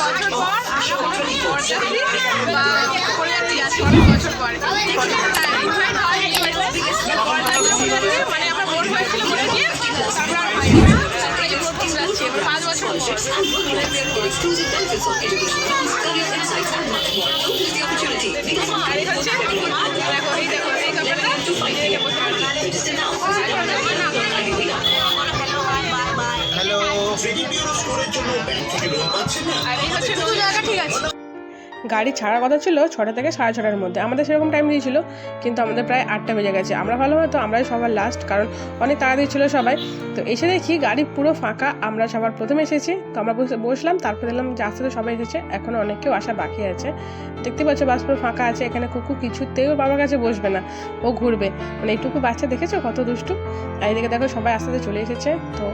বছর পর আমরা কোনো বরযাত্রী বা বরযাত্রী আছি অনেক বছর পরে। মানে আমরা এবার পাঁচ বছর আর এই হচ্ছে জায়গা ঠিক আছে। গাড়ি ছাড়ার কথা ছিল ছটা থেকে সাড়ে ছটার মধ্যে। আমাদের সেরকম টাইম দিয়েছিল, কিন্তু আমাদের প্রায় আটটা বেজে গেছে। আমরা ভালো হয়তো আমরাই সবার লাস্ট কারণ অনেক তাড়াতাড়ি ছিল সবাই। তো এসে দেখি গাড়ি পুরো ফাঁকা, আমরা সবার প্রথমে এসেছি। তো আমরা বসলাম, তারপর দেখলাম যে আস্তে সবাই এসেছে এখনও অনেক কেউ আসা বাকি আছে। দেখতে পাচ্ছ বাস পুরো ফাঁকা আছে, এখানে কুকু কিছুতেই ওর বাবার কাছে বসবে না, ও ঘুরবে। মানে এইটুকু বাচ্চা দেখেছ কত দুষ্টু? আর এদিকে দেখো সবাই আস্তে আস্তে চলে এসেছে। তো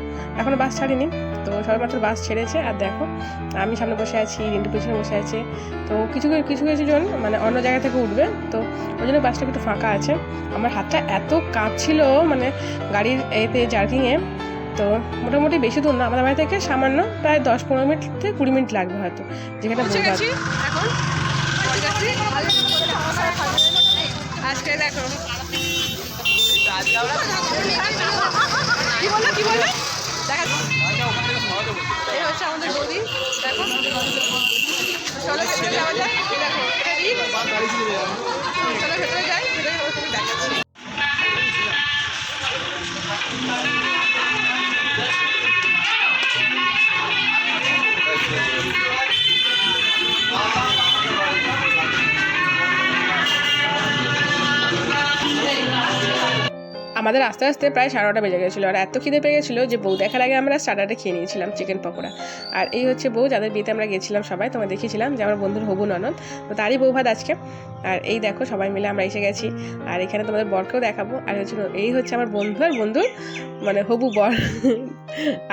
এখনও বাস ছাড়িনি, তো সবাই মাত্র বাস ছেড়েছে। আর দেখো, আমি সামনে বসে আছি, রিন্টু পিছনে বসে আছে। তো কিছু কিছু কিছু জন মানে অন্য জায়গা থেকে উঠবে তো ওই জন্য বাসটা একটু ফাঁকা আছে। আমার হাতটা এত কাঁপছিল মানে গাড়ির এতে জার্কিংয়ে তো মোটামুটি বেশি দূর না আমাদের বাড়ি থেকে সামান্য প্রায় দশ পনেরো মিনিট থেকে কুড়ি মিনিট লাগবে হয়তো যেখানে আজকে দেখো। কি বলল কি এই হচ্ছে আমাদের নদী দেখো। চলো ভেতরে যাওয়া এই দেখো ভেতরে যাই আমাদের আস্তে আস্তে প্রায় সাড়ে বেজে গেছিল। আর এত খিদে পেয়ে গেছিল যে বউ দেখার আগে আমরা স্টার্টারে খেয়ে নিয়েছিলাম চিকেন পকোড়া। আর এই হচ্ছে বউ, যাদের বিয়েতে আমরা গেছিলাম সবাই তোমার দেখিয়েছিলাম যে আমার বন্ধুর হবু ননদ। তো তারই বউ ভাত আজকে। আর এই দেখো সবাই মিলে আমরা এসে গেছি। আর এখানে তোমাদের বরকেও দেখাবো। আর হচ্ছে এই হচ্ছে আমার বন্ধু আর বন্ধুর মানে হবু বর।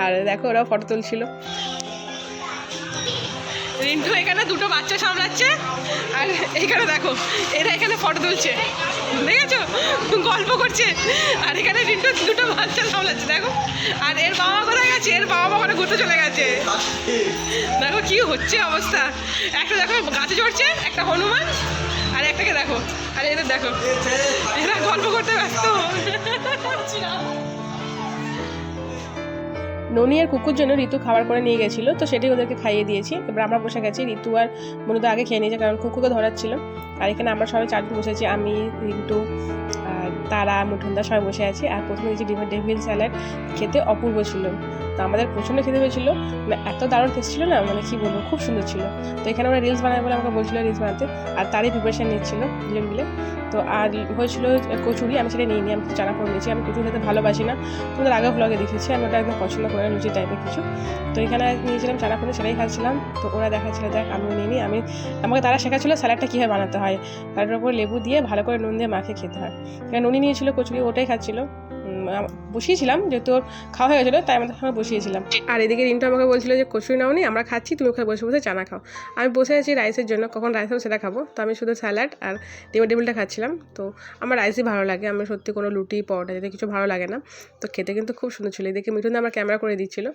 আর দেখো ওরাও ফটো তুলছিল। রিন্টু এখানে দুটো বাচ্চা সামলাচ্ছে। আর এখানে দেখো, এরা এখানে ফটো তুলছে। দেখেছ? গল্প করছে। আর এখানে রিন্টু দুটো বাচ্চা সামলাচ্ছে, দেখো। আর এর বাবা কোথায় গেছে? এর বাবা মা ওখানে ঘুরতে চলে গেছে। দেখো কি হচ্ছে অবস্থা। একটা দেখো গাছে চড়ছে, একটা হনুমান, আর একটাকে দেখো। আর এদের দেখো, এরা গল্প করতে ব্যস্ত। ননি আর কুকুর জন্য ঋতু খাবার করে নিয়ে গেছিল, তো সেটি ওদেরকে খাইয়ে দিয়েছি। এবার আমরা বসে গেছি, ঋতু আর মনুদা আগে খেয়ে নিয়েছে, কারণ কুকুরকে ধরাচ্ছিল। আর এখানে আমরা সবাই চারজন বসেছি, আমি, রিন্টু তারা, মুঠুনদা সবাই বসে আছি। আর প্রথমে দিয়েছি ডিমের ডেভিল স্যালাড খেতে অপূর্ব ছিল। তো আমাদের প্রচণ্ড খেতে হয়েছিল মানে এত দারুণ টেস্ট ছিল না? মানে কি বলব, খুব সুন্দর ছিল। তো এখানে ওরা রিলস বানাবে বলে আমাকে বলছিল রিলস বানাতে। আর তারই প্রিপারেশন নিচ্ছিল দুজন মিলে। তো আর হয়েছিল কচুরি, আমি সেটা নিইনি, আমি চানা করে নিয়েছি। আমি কচুরি খেতে ভালোবাসি না। তোমাদের আগেও ব্লগে দেখেছি, আমি ওটা একদম পছন্দ করি লুচি টাইপের কিছু। তো এখানে নিয়েছিলাম চানা করে সেটাই খাচ্ছিলাম। তো ওরা দেখাচ্ছিল, দেখ আমিও নিইনি, আমি, আমাকে তারা শেখাচ্ছিল স্যালাডটা কীভাবে বানাতে হয়। তার উপর লেবু দিয়ে ভালো করে নুন দিয়ে মাখে খেতে হয়। এখানে নুনি নিয়েছিল, কচুরি ওটাই খাচ্ছিল। আম- বসিয়েছিলাম, যেহেতু ওর খাওয়া হয়ে গেছিল, তাই আমাদের সঙ্গে বসিয়েছিলাম। আর এদিকে রিন্টু আমাকে বলছিল যে, কচুরি নাও নি আমরা খাচ্ছি, তুমি ওখানে বসে বসে চানা খাও। আমি বসে আছি রাইসের জন্য, কখন রাইস হবে সেটা খাব। তো আমি শুধু স্যালাড আর ডিমের টেবিলটা খাচ্ছিলাম। তো আমার রাইসই ভালো লাগে, আমি সত্যি কোনো লুটি, পরোটা যেতে কিছু ভালো লাগে না। তো খেতে কিন্তু খুব সুন্দর ছিল। এদিকে মিঠুন আমার ক্যামেরা করে দিচ্ছিল।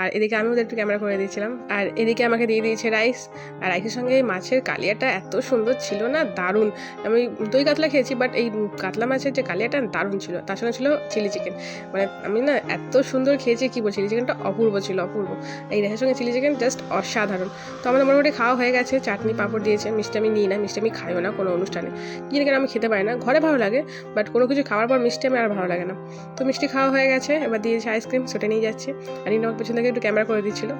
আর এদিকে আমি ওদের একটু ক্যামেরা করে দিয়েছিলাম আর এদিকে আমাকে দিয়ে দিয়েছে রাইস। আর রাইসের সঙ্গে মাছের কালিয়াটা এত সুন্দর ছিল না, দারুণ। আমি দই কাতলা খেয়েছি বাট এই কাতলা মাছের যে কালিয়াটা, দারুণ ছিল। তার সঙ্গে ছিল চিলি চিকেন মানে আমি না এত সুন্দর খেয়েছি, কী বলছি চিলি চিকেনটা অপূর্ব ছিল, অপূর্ব। এই রাইসের সঙ্গে চিলি চিকেন জাস্ট অসাধারণ। তো আমাদের মোটামুটি খাওয়া হয়ে গেছে, চাটনি পাঁপড় দিয়েছে মিষ্টি আমি নিই না মিষ্টি আমি খাইও না কোনো অনুষ্ঠানে। কিনে কেন আমি খেতে পারি না, ঘরে ভালো লাগে বাট কোনো কিছু খাওয়ার পর মিষ্টি আমি আর ভালো লাগে না। তো মিষ্টি খাওয়া হয়ে গেছে, এবার দিয়েছে আইসক্রিম সেটা নিয়ে যাচ্ছে। আর ইনি আমার পেছন থেকে একটু ক্যামেরা করে দিচ্ছিল।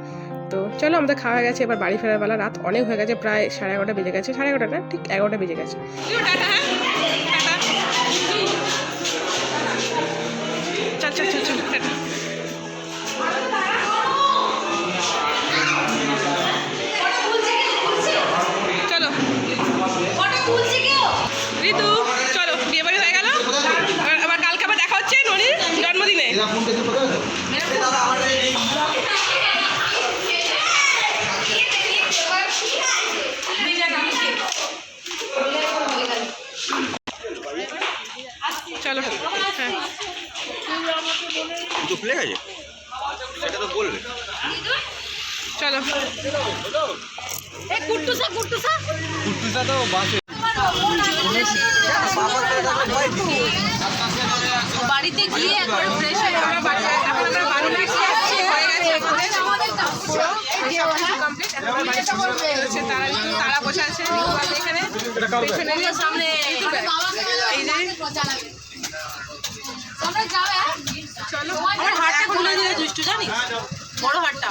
তো চলো আমাদের খাওয়া হয়ে গেছে, এবার বাড়ি ফেরার বেলা, রাত অনেক হয়ে গেছে, প্রায় সাড়ে এগারোটা বেজে গেছে, সাড়ে এগারোটা না, ঠিক এগারোটা বেজে গেছে। খুলে গেছে সেটা তো বলবে চলো এই কুট্টুসা কুট্টুসা তো বাসে বাড়িতে গিয়ে একবার ফ্রেশ হয়ে আমরা বাড়ি এখন আমরা বাড়ি এসে যাচ্ছি হয়ে গেছে কমপ্লিট এখন আমরা বাড়ি হচ্ছে তারা বসে আছে এখানে পেছনে সামনে এই যে চলো। আমার হাটটা খুলে দিলে দুষ্টু জানিস? বড় হাটটা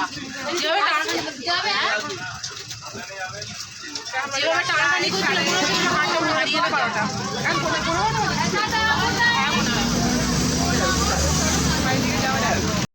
যেভাবে টানাটানি যেভাবে টানাটানি করছিল মনে হচ্ছে হাতটা হারিয়ে বারোটা এখন কোথায় করব না